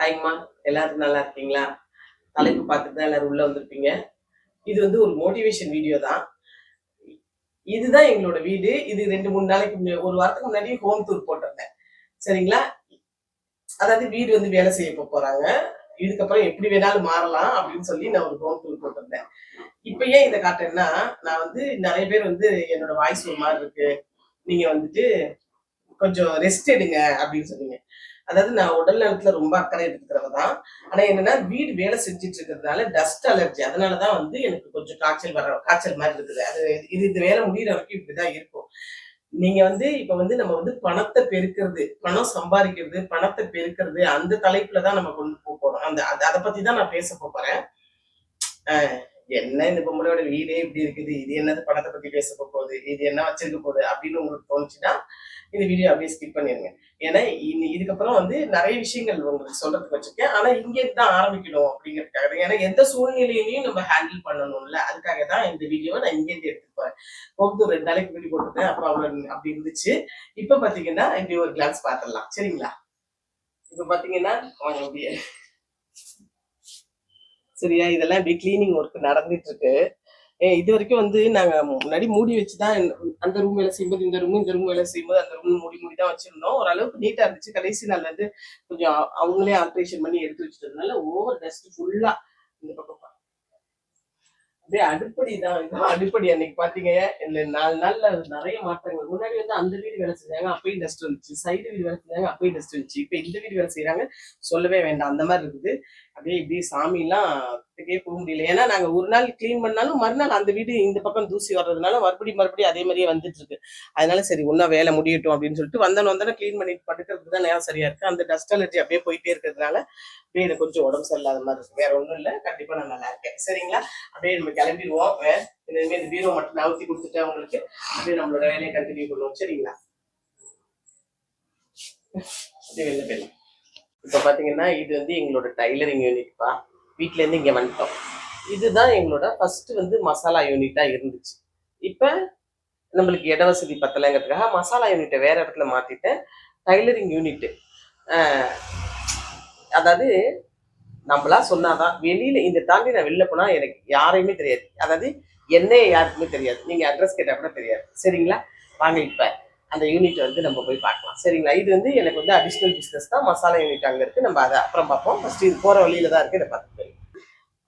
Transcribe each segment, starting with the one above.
ஹாய்மா எல்லாரும் நல்லா இருக்கீங்களா? தலைப்பு பார்த்துட்டு தான் எல்லாரும் உள்ள வந்திருப்பீங்க. இது வந்து ஒரு மோட்டிவேஷன் வீடியோ தான். இதுதான் எங்களோட வீடு. இது ரெண்டு மூணு நாளைக்கு ஒரு வாரத்துக்கு முன்னாடி ஹோம் டூர் போட்டிருந்தேன். சரிங்களா? அதாவது வீடு வந்து வேலை செய்ய போறாங்க. இதுக்கப்புறம் எப்படி வேணாலும் மாறலாம் அப்படின்னு சொல்லி நான் ஒரு ஹோம் டூர் போட்டிருந்தேன். இப்ப ஏன் இதை காட்டுறேன்னா நான் வந்து நிறைய பேர் வந்து என்னோட வாய்ஸ் ஒரு மாதிரி இருக்கு. நீங்க வந்துட்டு கொஞ்சம் ரெஸ்ட் எடுங்க அப்படின்னு சொன்னீங்க. அதாவது நான் உடல் நலத்துல ரொம்ப அக்கறை எடுத்துக்கிறவ தான். ஆனா என்னன்னா வீடு வேலை செஞ்சுட்டு இருக்கிறதுனால டஸ்ட் அலர்ஜி அதனாலதான் வந்து எனக்கு கொஞ்சம் காய்ச்சல் வர காய்ச்சல் மாதிரி இருக்குது. அது இது இது வேலை முடியிற வரைக்கும் இப்படிதான் இருக்கும். நீங்க வந்து இப்ப வந்து நம்ம வந்து பணத்தை பெருக்கிறது பணம் சம்பாதிக்கிறது பணத்தை பெருக்கிறது அந்த தலைப்புல தான் நம்ம கொண்டு போக போறோம். அந்த அதை பத்தி தான் நான் பேச போறேன். என்ன இந்த பொம்பளையோட வீடே இப்படி இருக்குது? இது என்னது பணத்தை பத்தி பேச போகுது? இது என்ன வச்சிருக்க போகுது? அப்படின்னு உங்களுக்கு தோணுச்சுன்னா இந்த வீடியோ அப்படியே ஸ்கிப் பண்ணிருங்க ஏன்னா இனி இதுக்கப்புறம் வந்து நிறைய விஷயங்கள் உங்களுக்கு சொல்றதுக்கு வச்சிருக்கேன். ஆனா இங்கே தான் ஆரம்பிக்கணும் அப்படிங்கிறதுக்காக தான். ஏன்னா எந்த சூழ்நிலையிலையும் நம்ம ஹேண்டில் பண்ணணும்ல. அதுக்காக தான் இந்த வீடியோவை நான் இங்கேருந்து எடுத்துட்டு போறேன். போகுது ரெண்டு நாளைக்கு வீடியோ போட்டுருந்தேன். அப்புறம் அவ்வளவு அப்படி இருந்துச்சு. இப்ப பாத்தீங்கன்னா இப்படி ஒரு கிளான்ஸ் பாத்திரலாம் சரிங்களா? இப்ப பாத்தீங்கன்னா கொஞ்சம் அப்படியே சரியா? இதெல்லாம் இப்படி கிளீனிங் ஒர்க் நடந்துட்டு இருக்கு இது வரைக்கும் வந்து நாங்க முன்னாடி மூடி வச்சுதான் அந்த ரூம் வேலை செய்யும்போது இந்த ரூம் இந்த ரூம் வேலை செய்யும்போது அந்த ரூம் மூடி மூடி தான் வச்சிருந்தோம். ஓரளவுக்கு நீட்டா இருந்துச்சு. கடைசி நாள் வந்து கொஞ்சம் அவங்களே ஆல்ட்ரேஷன் பண்ணி எடுத்து வச்சிட்டதுனால ஓவர் டஸ்ட் ஃபுல்லா இந்த பக்கம் அப்படியே அடுப்படி தான். இதான் அடுப்படி அன்னைக்கு பாத்தீங்க. இந்த நாலு நாள்ல நிறைய மாற்றங்கள். முன்னாடி வந்து அந்த வீடு வேலை செஞ்சாங்க அப்பயும் டஸ்ட் வந்துச்சு. சைடு வீடு வேலை செஞ்சாங்க அப்பயும் டஸ்ட் வந்துச்சு. இப்ப இந்த வீடு வேலை செய்யறாங்க சொல்லவே வேண்டாம். அந்த மாதிரி இருக்குது. அப்படியே இப்படி சாமிலாம் எல்லாம் வீட்டுக்கே போக முடியல. ஏன்னா நாங்கள் ஒரு நாள் க்ளீன் பண்ணாலும் மறுநாள் அந்த வீடு இந்த பக்கம் தூசி வர்றதுனால மறுபடியும் மறுபடியும் அதே மாதிரியே வந்துட்டு இருக்கு அதனால சரி ஒன்றா வேலை முடியட்டும் அப்படின்னு சொல்லிட்டு வந்தன வந்தன க்ளீன் பண்ணிட்டு படுக்கிறதுக்கு தான் நேரம் சரியா இருக்கு. அந்த டஸ்ட் அலர்ஜி அப்படியே போயிட்டே இருக்கிறதுனால அப்படியே எனக்கு கொஞ்சம் உடம்பு சரியில்லாத மாதிரி இருக்கு. வேற ஒன்றும் இல்லை. கண்டிப்பாக நான் நல்லா இருக்கேன். சரிங்களா? அப்படியே நம்ம கிளம்பிடுவோம். வே- இந்த பீரோ மட்டும் நவுத்தி கொடுத்துட்டேன் உங்களுக்கு. அப்படியே நம்மளோட வேலையை கண்டினியூ பண்ணுவோம். சரிங்களா? அப்படியே வெளில போயிடலாம். இப்போ பார்த்தீங்கன்னா இது வந்து எங்களோட டைலரிங் யூனிட்ப்பா வீட்டிலேருந்து இங்கே வந்துட்டோம். இதுதான் எங்களோட ஃபஸ்ட்டு வந்து மசாலா யூனிட்டாக இருந்துச்சு. இப்போ நம்மளுக்கு இட வசதி பத்தலைங்கிறதுக்காக மசாலா யூனிட்டை வேறு இடத்துல மாற்றிட்டேன் டைலரிங் யூனிட்டு அதாவது நம்மளா சொன்னாதான் வெளியில் இந்த தாண்டி நான் வெளில போனால் எனக்கு யாரையுமே தெரியாது. அதாவது என்னைய யாருக்குமே தெரியாது. நீங்கள் அட்ரஸ் கேட்டால் கூட தெரியாது. சரிங்களா? வாங்க இப்போ. அந்த யூனிட் வந்து நம்ம போய் பார்க்கலாம். சரிங்களா? இது வந்து எனக்கு வந்து அடிஷ்னல் பிஸ்னஸ் தான். மசாலா யூனிட் அங்கே இருக்குது நம்ம அதை அப்புறம் பார்ப்போம். ஃபஸ்ட் இது போகிற வழியில தான் இருக்குது இதை பார்த்து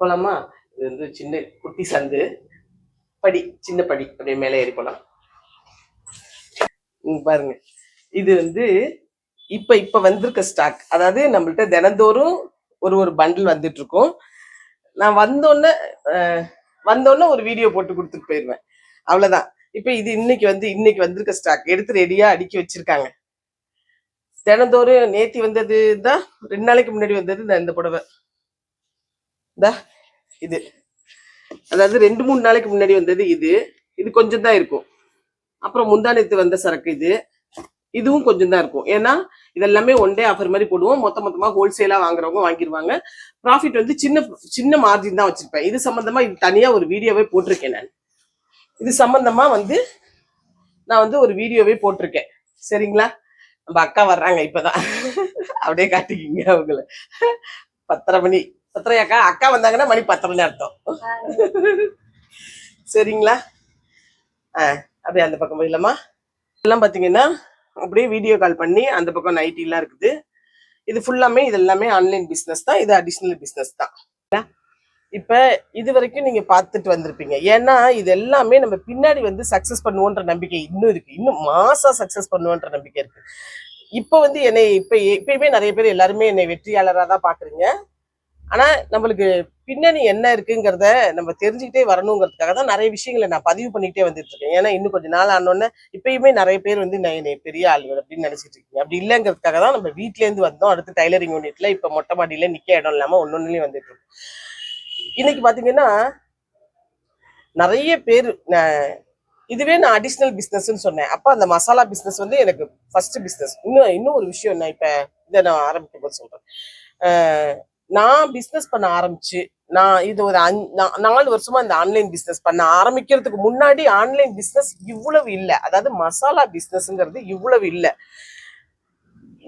போகலாமா இது வந்து சின்ன குட்டி சந்து. படி சின்ன படி. அப்படியே மேலே ஏறி போகலாம் பாருங்க. இது வந்து இப்போ இப்போ வந்திருக்க ஸ்டாக் அதாவது நம்மள்ட்ட தினந்தோறும் ஒரு ஒரு பண்டில் வந்துட்டு இருக்கும். நான் வந்தோடனே வந்தோடனே ஒரு வீடியோ போட்டு கொடுத்துட்டு போயிடுவேன். அவ்வளோதான் இப்போ இது இன்னைக்கு வந்து இன்னைக்கு வந்திருக்க ஸ்டாக் எடுத்து ரெடியாக அடுக்கி வச்சிருக்காங்க. தினந்தோறும் நேத்தி வந்தது தான் ரெண்டு நாளைக்கு முன்னாடி வந்தது இந்த- இந்த புடவை. இந்தா இது. அதாவது ரெண்டு மூணு நாளைக்கு முன்னாடி வந்தது இது. இது கொஞ்சம் தான் இருக்கும். அப்புறம் முந்தானத்து வந்த சரக்கு இது. இதுவும் கொஞ்சம் தான் இருக்கும். ஏன்னா இதெல்லாமே ஒன் டே ஆஃபர் மாதிரி போடுவோம். மொத்த மொத்தமாக ஹோல்சேலாக வாங்குறவங்க வாங்கிடுவாங்க ப்ராஃபிட் வந்து சின்ன சின்ன மார்ஜின் தான் வச்சிருப்பேன். இது சம்மந்தமாக இது தனியாக ஒரு வீடியோவே போட்டிருக்கேன் நான். இது சம்பந்தமா வந்து நான் வந்து ஒரு வீடியோவே போட்டிருக்கேன். சரிங்களா? நம்ம அக்கா வர்றாங்க இப்பதான். அப்படியே காட்டிக்கிங்க அவங்கள. பத்தரை மணி. பத்தரை அக்கா அக்கா வந்தாங்கன்னா மணி பத்தரைன்னு அர்த்தம். சரிங்களா? ஆ அப்படியே அந்த பக்கம் போயிடலாமா? இதெல்லாம் பார்த்தீங்கன்னா அப்படியே வீடியோ கால் பண்ணி அந்த பக்கம் நைட்டிலாம் இருக்குது. இது ஃபுல்லாமே இது எல்லாமே ஆன்லைன் பிஸ்னஸ் தான். இது அடிஷ்னல் பிஸ்னஸ் தான். இப்போ இது வரைக்கும் நீங்கள் பார்த்துட்டு வந்திருப்பீங்க. ஏன்னா இது எல்லாமே நம்ம பின்னாடி வந்து சக்ஸஸ் பண்ணுவோன்ற நம்பிக்கை இன்னும் இருக்குது இன்னும் மாசாக சக்ஸஸ் பண்ணுவோன்ற நம்பிக்கை இருக்கு. இப்போ வந்து என்னை இப்போ எப்பயுமே நிறைய பேர் எல்லாருமே என்னை வெற்றியாளராக தான் பார்க்குறீங்க. ஆனால் நம்மளுக்கு பின்னணி என்ன இருக்குங்கிறத நம்ம தெரிஞ்சுக்கிட்டே வரணுங்கிறதுக்காக தான் நிறைய விஷயங்களை நான் பதிவு பண்ணிக்கிட்டே வந்துட்டு இருக்கேன். ஏன்னா இன்னும் கொஞ்ச நாள் ஆனோடனே இப்பயுமே நிறைய பேர் வந்து நான் என்னை பெரிய ஆள் அப்படின்னு நினச்சிட்டு இருக்கீங்க. அப்படி இல்லைங்கிறதுக்காக தான் நம்ம வீட்டிலேருந்து வந்தோம். அடுத்து டைலரிங் யூனிட்ல இப்போ மொட்டை மாடியில நிற்க இடம் இல்லாமல் ஒன்று வந்துட்டு இருக்கோம். இன்னைக்கு பாத்தீங்கன்னா நிறைய பேர் இதுவே நான் அடிஷ்னல் பிஸ்னஸ்ன்னு சொன்னேன். அப்ப அந்த மசாலா பிஸ்னஸ் வந்து எனக்கு ஃபர்ஸ்ட் பிஸ்னஸ் இன்னும் இன்னும் ஒரு விஷயம் நான் இப்ப இதை நான் ஆரம்பிக்கும் போது சொல்றேன். நான் பிஸ்னஸ் பண்ண ஆரம்பிச்சு நான் இது ஒரு அஞ்~ நா- நாலு வருஷமா இந்த ஆன்லைன் பிஸ்னஸ் பண்ண ஆரம்பிக்கிறதுக்கு முன்னாடி ஆன்லைன் பிஸ்னஸ் இவ்வளவு இல்லை. அதாவது மசாலா பிஸ்னஸ்ங்கிறது இவ்வளவு இல்லை.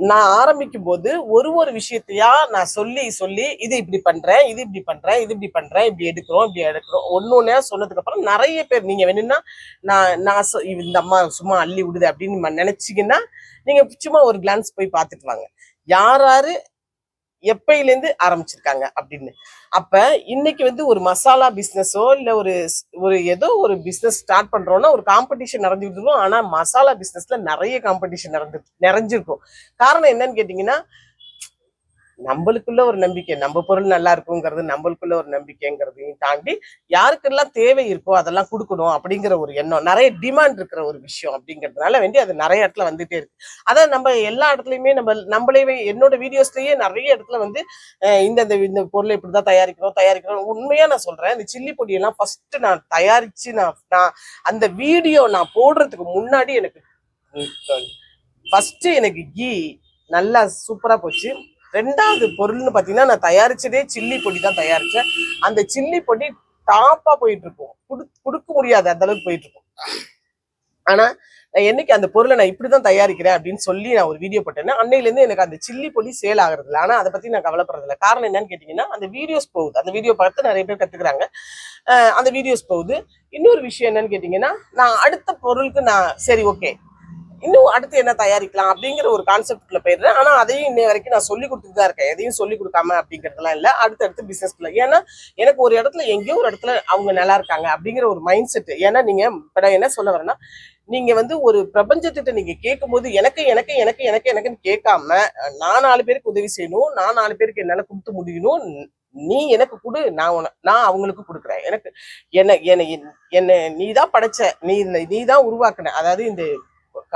நான் ஆரம்பிக்கும் போது ஒரு ஒரு விஷயத்தையா நான் சொல்லி சொல்லி இது இப்படி பண்றேன் இது இப்படி பண்றேன் இது இப்படி பண்றேன் இப்படி எடுக்கிறோம் இப்படி எடுக்கிறோம். ஒன்னு ஒன்றா சொன்னதுக்கு அப்புறம் நிறைய பேர் நீங்க வேணும்னா நான் நான் சொ- இந்த அம்மா சும்மா அள்ளி விடுது அப்படின்னு ம- நினைச்சீங்கன்னா நீங்க சும்மா ஒரு கிளான்ஸ் போய் பார்த்துட்டு வாங்க. யார் யாரு எப்பையிலேருந்து ஆரம்பிச்சிருக்காங்க அப்படின்னு. அப்ப இன்னைக்கு வந்து ஒரு மசாலா பிசினஸோ இல்ல ஒரு ஒரு ஏதோ ஒரு பிசினஸ் ஸ்டார்ட் பண்றோம்னா ஒரு காம்படிஷன் நடந்துகிட்டு இருக்கும். ஆனா மசாலா பிசினஸ்ல நிறைய காம்படிஷன் நடந்து நிறைஞ்சிருக்கும். காரணம் என்னன்னு கேட்டீங்கன்னா நம்மளுக்குள்ள ஒரு நம்பிக்கை நம்ம பொருள் நல்லா இருக்குங்கிறது நம்மளுக்குள்ள ஒரு நம்பிக்கைங்கிறதையும் தாண்டி யாருக்கெல்லாம் தேவை இருக்கோ அதெல்லாம் கொடுக்கணும் அப்படிங்கிற ஒரு எண்ணம் நிறைய டிமாண்ட் இருக்கிற ஒரு விஷயம் அப்படிங்கிறதுனால வேண்டி அது நிறைய இடத்துல வந்துட்டே இருக்கு. அதான் நம்ம எல்லா இடத்துலையுமே நம்ம நம்மளே என்னோட வீடியோஸ்லயே நிறைய இடத்துல வந்து இந்த இந்த இந்த பொருளை இப்படிதான் தயாரிக்கிறோம் தயாரிக்கிறோம் உண்மையா நான் சொல்றேன். இந்த சில்லி பொடியெல்லாம் ஃபர்ஸ்ட் நான் தயாரிச்சு நான் நான் அந்த வீடியோ நான் போடுறதுக்கு முன்னாடி எனக்கு ஃபர்ஸ்ட் எனக்கு கீ நல்லா சூப்பரா போச்சு. ரெண்டாவது பொருள்னு பார்த்தீங்கன்னா நான் தயாரிச்சதே சில்லி பொடி தான் தயாரிச்சேன். அந்த சில்லி பொடி டாப்பா போயிட்டு இருக்கும். குடு கொடுக்க முடியாது அந்த அளவுக்கு போயிட்டு இருக்கும். ஆனா நான் என்னைக்கு அந்த பொருளை நான் இப்படிதான் தயாரிக்கிறேன் அப்படின்னு சொல்லி நான் ஒரு வீடியோ போட்டேன்னா அன்னையிலேருந்து எனக்கு அந்த சில்லி பொடி சேல் ஆகிறது இல்லை ஆனால் அதை பத்தி நான் கவலைப்படுறது இல்லை காரணம் என்னன்னு கேட்டீங்கன்னா அந்த வீடியோஸ் போகுது. அந்த வீடியோ பார்த்து நிறைய பேர் கத்துக்கிறாங்க. அந்த வீடியோஸ் போகுது. இன்னொரு விஷயம் என்னன்னு கேட்டீங்கன்னா நான் அடுத்த பொருளுக்கு நான் சரி ஓகே இன்னும் அடுத்து என்ன தயாரிக்கலாம் அப்படிங்கிற ஒரு கான்செப்ட்ல போயிடுறேன். ஆனா அதையும் இன்ன வரைக்கும் நான் சொல்லி கொடுத்துட்டு தான் இருக்கேன். எதையும் சொல்லி கொடுக்காம அப்படிங்கறதுலாம் இல்ல. அடுத்தடுத்து பிசினஸ்ல ஏன்னா எனக்கு ஒரு இடத்துல எங்கேயோ ஒரு இடத்துல அவங்க நல்லா இருக்காங்க அப்படிங்கிற ஒரு மைண்ட் செட் ஏன்னா நீங்க இப்ப நான் என்ன சொல்ல வரேன்னா நீங்க வந்து ஒரு பிரபஞ்சத்திட்ட நீங்க கேட்கும்போது எனக்கு எனக்கு எனக்கு எனக்கு எனக்குன்னு கேட்காம நான் நாலு பேருக்கு உதவி செய்யணும் நான் நாலு பேருக்கு என்னால கொடுத்து முடியணும் நீ எனக்கு கொடு நான் நான் அவங்களுக்கு கொடுக்குறேன். எனக்கு என்ன என்ன என்ன நீ தான் படைச்ச நீ நீ தான் உருவாக்குன. அதாவது இந்த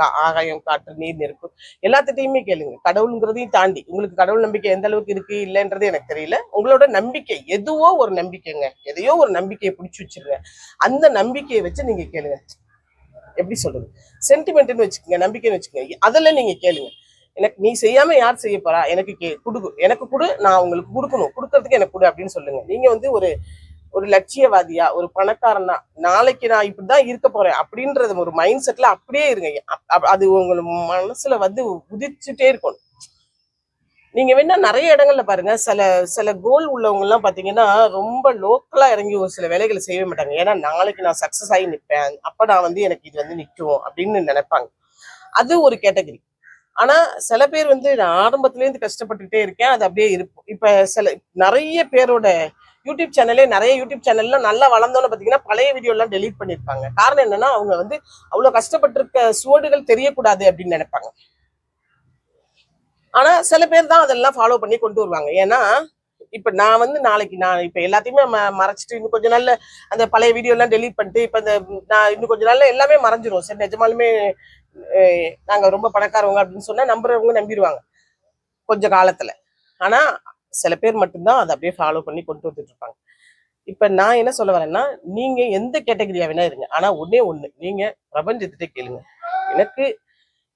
ஆகாயம் காற்று நீர் நெருப்பு எல்லாத்திட்டையுமே கேளுங்க. கடவுளுங்கிறதையும் தாண்டி உங்களுக்கு கடவுள் நம்பிக்கை எந்த அளவுக்கு இருக்கு இல்லைன்றது எனக்கு தெரியல. உங்களோட நம்பிக்கை எதுவோ ஒரு நம்பிக்கைங்க. எதையோ ஒரு நம்பிக்கையை பிடிச்சி வச்சிருங்க. அந்த நம்பிக்கையை வச்சு நீங்க கேளுங்க. எப்படி சொல்றது? சென்டிமெண்ட்னு வச்சுக்கோங்க நம்பிக்கைன்னு வச்சுக்கோங்க. அதெல்லாம் நீங்க கேளுங்க. எனக்கு நீ செய்யாம யார் செய்ய போறா? எனக்கு கே குடு எனக்கு கொடு நான் உங்களுக்கு கொடுக்கணும். கொடுக்கறதுக்கு எனக்கு கொடு அப்படின்னு சொல்லுங்க. நீங்க வந்து ஒரு ஒரு லட்சியவாதியா ஒரு பணக்காரனா நாளைக்கு நான் இப்படிதான் இருக்க போறேன் அப்படின்றது ஒரு மைண்ட் செட்ல அப்படியே இருங்க. அது உங்க மனசுல வந்து உதிச்சுட்டே இருக்கணும். நீங்க வேணா நிறைய இடங்கள்ல பாருங்க. சில சில கோல் உள்ளவங்க எல்லாம் பாத்தீங்கன்னா ரொம்ப லோக்கலா இறங்கி ஒரு சில வேலைகளை செய்யவே மாட்டாங்க. ஏன்னா நாளைக்கு நான் சக்சஸ் ஆகி நிப்பேன். அப்ப நான் வந்து எனக்கு இது வந்து நிக்கும் அப்படின்னு நினைப்பாங்க. அது ஒரு கேட்டகரி ஆனா சில பேர் வந்து நான் ஆரம்பத்துல இருந்து கஷ்டப்பட்டுட்டே இருக்கேன். அது அப்படியே இருக்கும். இப்ப சில நிறைய பேரோட யூடியூப் சேனலே நிறைய யூடியூப் சேனல்ல நல்லா வளர்ந்தோன்னு பாத்தீங்கன்னா பழைய வீடியோ எல்லாம் டெலீட் பண்ணிருப்பாங்க. காரணம் என்னன்னா அவங்க வந்து அவ்வளவு கஷ்டப்பட்டிருக்க சுவடுகள் தெரியக்கூடாது அப்படின்னு நினைப்பாங்க. ஆனா சில பேர் தான் அதெல்லாம் ஃபாலோ பண்ணி கொண்டு வருவாங்க. ஏன்னா இப்ப நான் வந்து நாளைக்கு நான் இப்ப எல்லாத்தையுமே ம- மறைச்சிட்டு இன்னும் கொஞ்ச நாள்ல அந்த பழைய வீடியோ எல்லாம் டெலீட் பண்ணிட்டு இப்ப இந்த நான் இன்னும் கொஞ்ச நாள்ல எல்லாமே மறைஞ்சிரும். சரி நிஜமாலுமே நாங்க ரொம்ப பணக்காரவங்க அப்படின்னு சொன்னா நம்புறவங்க நம்பிடுவாங்க. கொஞ்ச காலத்துல. ஆனா சில பேர் மட்டும்தான் அதை அப்படியே ஃபாலோ பண்ணி கொண்டு வந்துட்டு இருப்பாங்க. இப்ப நான் என்ன சொல்ல வரேன்னா நீங்க எந்த கேட்டகரியா வேணா இருங்க. ஆனா ஒண்ணே ஒண்ணு. நீங்க பிரபஞ்சத்திட்ட கேளுங்க. எனக்கு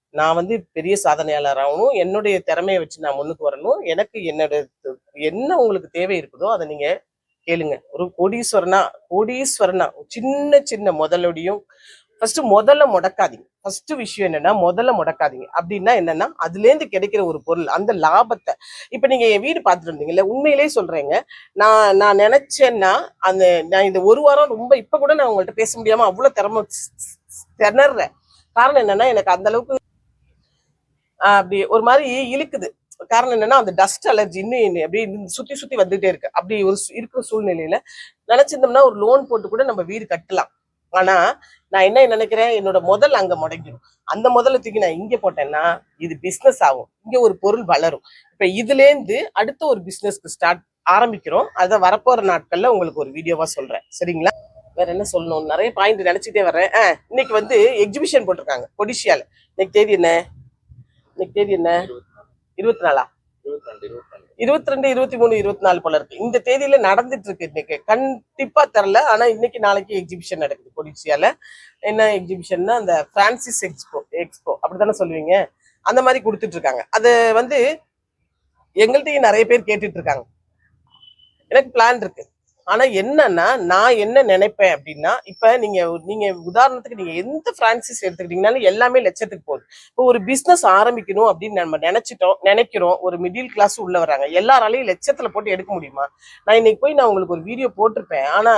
நான் வந்து பெரிய சாதனையாளராகணும். என்னுடைய திறமையை வச்சு நான் முன்னுக்கு வரணும். எனக்கு என்னோட என்ன உங்களுக்கு தேவை இருக்குதோ அதை நீங்க கேளுங்க. ஒரு கோடீஸ்வரனா கோடீஸ்வரனா சின்ன சின்ன முதலோடையும் ஃபர்ஸ்ட் முதல்ல முடக்காதீங்க. ஃபர்ஸ்ட் விஷயம் என்னன்னா முதல்ல முடக்காதீங்க. அப்படின்னா என்னன்னா அதுலேருந்து கிடைக்கிற ஒரு பொருள் அந்த லாபத்தை. இப்போ நீங்க என் வீடு பார்த்துட்டு இருந்தீங்கல்ல உண்மையிலேயே சொல்றேங்க. நான் நான் நினைச்சேன்னா அந்த நான் இந்த ஒரு வாரம் ரொம்ப இப்போ கூட நான் உங்கள்கிட்ட பேச முடியாம அவ்வளோ திறமை திணறேன். காரணம் என்னன்னா எனக்கு அந்த அளவுக்கு அப்படி ஒரு மாதிரி இழுக்குது. காரணம் என்னன்னா அந்த டஸ்ட் அலர்ஜி இன்னும் என்னை அப்படியே சுற்றி சுத்தி சுத்தி வந்துட்டே இருக்கு. அப்படி ஒரு இருக்கிற சூழ்நிலையில நினைச்சிருந்தோம்னா ஒரு லோன் போட்டு கூட நம்ம வீடு கட்டலாம். ஆனா நான் என்ன நினைக்கிறேன்? என்னோட முதல் அங்க முடங்கிடும் அந்த முதல்ல தூக்கி நான் இங்க போட்டேன்னா இது பிசினஸ் ஆகும். இங்க ஒரு பொருள் வளரும். இப்ப இதுல இருந்து அடுத்த ஒரு பிசினஸ்க்கு ஸ்டார்ட் ஆரம்பிக்கிறோம். அதை வரப்போற நாட்கள்ல உங்களுக்கு ஒரு வீடியோவா சொல்றேன். சரிங்களா? வேற என்ன சொல்லணும்? நிறைய பாயிண்ட் நினைச்சிட்டே வர்றேன். ஆஹ் இன்னைக்கு வந்து எக்ஸிபிஷன் போட்டிருக்காங்க. கொடிஷியால இன்னைக்கு தேதி என்ன? இன்னைக்கு தேதி என்ன? இருபத்தி நாலா. இருபத்தி ரெண்டு இருபத்தி மூணு இருபத்தி நாலு போல இருக்கு. இந்த தேதியில நடந்துட்டு இருக்கு இன்னைக்கு. கண்டிப்பா தெரில ஆனா இன்னைக்கு நாளைக்கு எக்ஸிபிஷன் நடக்குது கொடிசியால. என்ன எக்ஸிபிஷன்னா அந்த பிரான்சிஸ் எக்ஸ்போ எக்ஸ்போ அப்படித்தானே சொல்லுவீங்க? அந்த மாதிரி கொடுத்துட்டு இருக்காங்க. அது வந்து எங்கள்கிட்டயும் நிறைய பேர் கேட்டுட்டு இருக்காங்க. எனக்கு பிளான் இருக்கு. ஆனா என்னன்னா நான் என்ன நினைப்பேன் அப்படின்னா இப்ப நீங்க நீங்க உதாரணத்துக்கு நீங்க எந்த பிரான்சிஸ் எடுத்துக்கிட்டீங்கனாலும் எல்லாமே லட்சத்துக்கு போகுது இப்போ ஒரு பிசினஸ் ஆரம்பிக்கணும் அப்படின்னு நம்ம நினைச்சிட்டோம் நினைக்கிறோம் ஒரு மிடில் கிளாஸ் உள்ள வராங்க எல்லாராலையும் லட்சத்துல போட்டு எடுக்க முடியுமா? நான் இன்னைக்கு போய் நான் உங்களுக்கு ஒரு வீடியோ போட்டிருப்பேன். ஆனா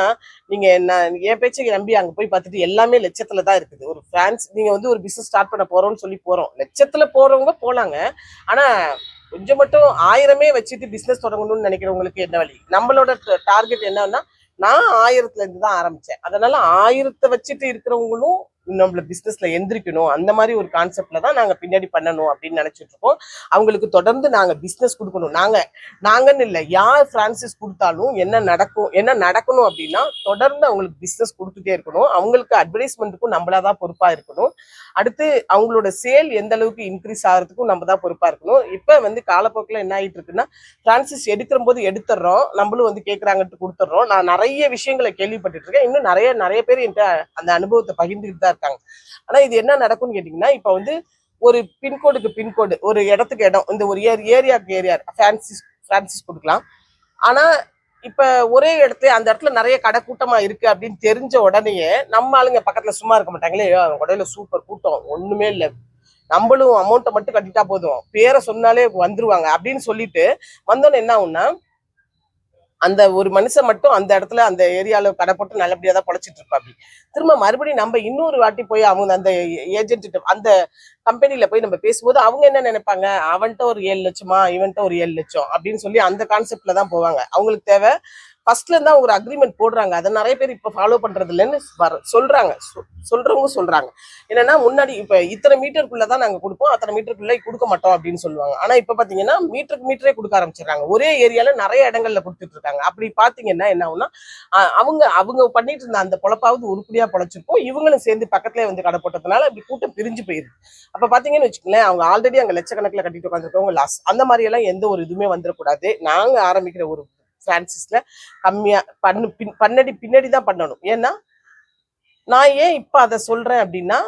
நீங்க நான் என் பேச்சை நம்பி அங்க போய் பார்த்துட்டு எல்லாமே லட்சத்துல தான் இருக்குது. ஒரு பிரான்ஸ் நீங்க வந்து ஒரு பிசினஸ் ஸ்டார்ட் பண்ண போறோம்னு சொல்லி போறோம். லட்சத்துல போறவங்க போலாங்க. ஆனா கொஞ்சம் மட்டும் ஆயிரமே வச்சுட்டு பிசினஸ் தொடங்கணும்னு நினைக்கிறவங்களுக்கு என்ன வழி? நம்மளோட டார்கெட் என்னன்னா நான் ஆயிரத்துல இருந்து தான் ஆரம்பிச்சேன். அதனால ஆயிரத்தை வச்சுட்டு இருக்கிறவங்களும் நம்மள பிஸ்னஸ்ல எந்திரிக்கணும். அந்த மாதிரி ஒரு கான்செப்ட்ல தான் நாங்க பின்னாடி பண்ணணும் அப்படின்னு நினைச்சிட்டு இருக்கோம் அவங்களுக்கு தொடர்ந்து நாங்க பிஸ்னஸ் கொடுக்கணும். நாங்க நாங்கன்னு இல்லை யார் பிரான்சிஸ் கொடுத்தாலும் என்ன நடக்கும் என்ன நடக்கணும் அப்படின்னா தொடர்ந்து அவங்களுக்கு பிஸ்னஸ் கொடுத்துட்டே இருக்கணும். அவங்களுக்கு அட்வர்டைஸ்மெண்ட்டுக்கும் நம்மளாதான் பொறுப்பா இருக்கணும். அடுத்து அவங்களோட சேல் எந்த அளவுக்கு இன்க்ரீஸ் ஆகிறதுக்கும் நம்ம தான் பொறுப்பா இருக்கணும். இப்ப வந்து காலப்போக்கில் என்ன ஆகிட்டு இருக்குன்னா பிரான்சிஸ் எடுக்கிற போது எடுத்துடுறோம். நம்மளும் வந்து கேட்குறாங்கன்ட்டு கொடுத்துட்றோம். நான் நிறைய விஷயங்களை கேள்விப்பட்டு இருக்கேன் இன்னும் நிறைய நிறைய பேர் என்கிட்ட அந்த அனுபவத்தை பகிர்ந்துக்கிட்டு தான் இருக்காங்க. ஆனா இது என்ன நடக்கும்னு கேட்டீங்கன்னா இப்போ வந்து ஒரு பின்கோடுக்கு பின்கோடு ஒரு இடத்துக்கு இடம் இந்த ஒரு ஏர் ஏரியாவுக்கு ஏரியா ஃப்ரான்சிஸ் ஃப்ரான்சிஸ் கொடுக்கலாம். ஆனா இப்ப ஒரே இடத்துல அந்த இடத்துல நிறைய கடை கூட்டமா இருக்கு அப்படின்னு தெரிஞ்ச உடனேயே நம்ம ஆளுங்க பக்கத்துல சும்மா இருக்க மாட்டாங்களே அவங்க கடையில சூப்பர் கூட்டம் ஒண்ணுமே இல்லை. நம்மளும் அமௌண்ட்டை மட்டும் கட்டிட்டா போதும். பேரை சொன்னாலே வந்துருவாங்க அப்படின்னு சொல்லிட்டு வந்தோன்னு என்ன ஆகும்னா அந்த ஒரு மனுஷன் மட்டும் அந்த இடத்துல அந்த ஏரியால கடை போட்டு நல்லபடியாக தான் பொழைச்சிட்டு இருப்பாப்பி திரும்ப மறுபடியும் நம்ம இன்னொரு வாட்டி போய் அவங்க அந்த ஏஜென்ட் அந்த கம்பெனில போய் நம்ம பேசும்போது அவங்க என்ன நினைப்பாங்க? அவன்கிட்ட ஒரு ஏழு லட்சமா இவன்கிட்ட ஒரு ஏழு லட்சம் அப்படின்னு சொல்லி அந்த கான்செப்டில் தான் போவாங்க. அவங்களுக்கு தேவை ஃபர்ஸ்ட்ல இருந்தா ஒரு அக்ரிமெண்ட் போடுறாங்க. அதை நிறைய பேர் இப்ப ஃபாலோ பண்றது இல்லைன்னு வர சொல்றாங்க. சொ- சொல்றவங்க சொல்றாங்க. என்னன்னா முன்னாடி இப்ப இத்தனை மீட்டருக்குள்ள தான் நாங்க கொடுப்போம். அத்தனை மீட்டருக்குள்ள கொடுக்க மாட்டோம் அப்படின்னு சொல்லுவாங்க. ஆனா இப்ப பாத்தீங்கன்னா மீட்டருக்கு மீட்டரே கொடுக்க ஆரம்பிச்சிடுறாங்க. ஒரே ஏரியால நிறைய இடங்கள்ல கொடுத்துட்டு இருக்காங்க. அப்படி பாத்தீங்கன்னா என்ன ஆகும்னா அவங்க அவங்க பண்ணிட்டு இருந்த அந்த பொழப்பாவது உருப்படியா பொழைச்சிருக்கும். இவங்களும் சேர்ந்து பக்கத்துலயே வந்து கடை போட்டதுனால இப்படி கூட்டம் பிரிஞ்சு போயிருது. அப்ப பாத்தீங்கன்னு வச்சுக்கோங்களேன் அவங்க ஆல்ரெடி அங்க லட்சக்கணக்கில் கட்டிட்டு உட்காந்துருக்கவங்க லாஸ் அந்த மாதிரி எல்லாம் எந்த ஒரு இதுவுமே வந்துடக்கூடாது. நாங்க ஆரம்பிக்கிற ஒரு பிரான்சிஸ்ல கம்மியா பண்ணு பின் பண்ணடி பின்னாடி தான் பண்ணணும். ஏன்னா நான் ஏன் இப்ப அதை சொல்றேன் அப்படின்னா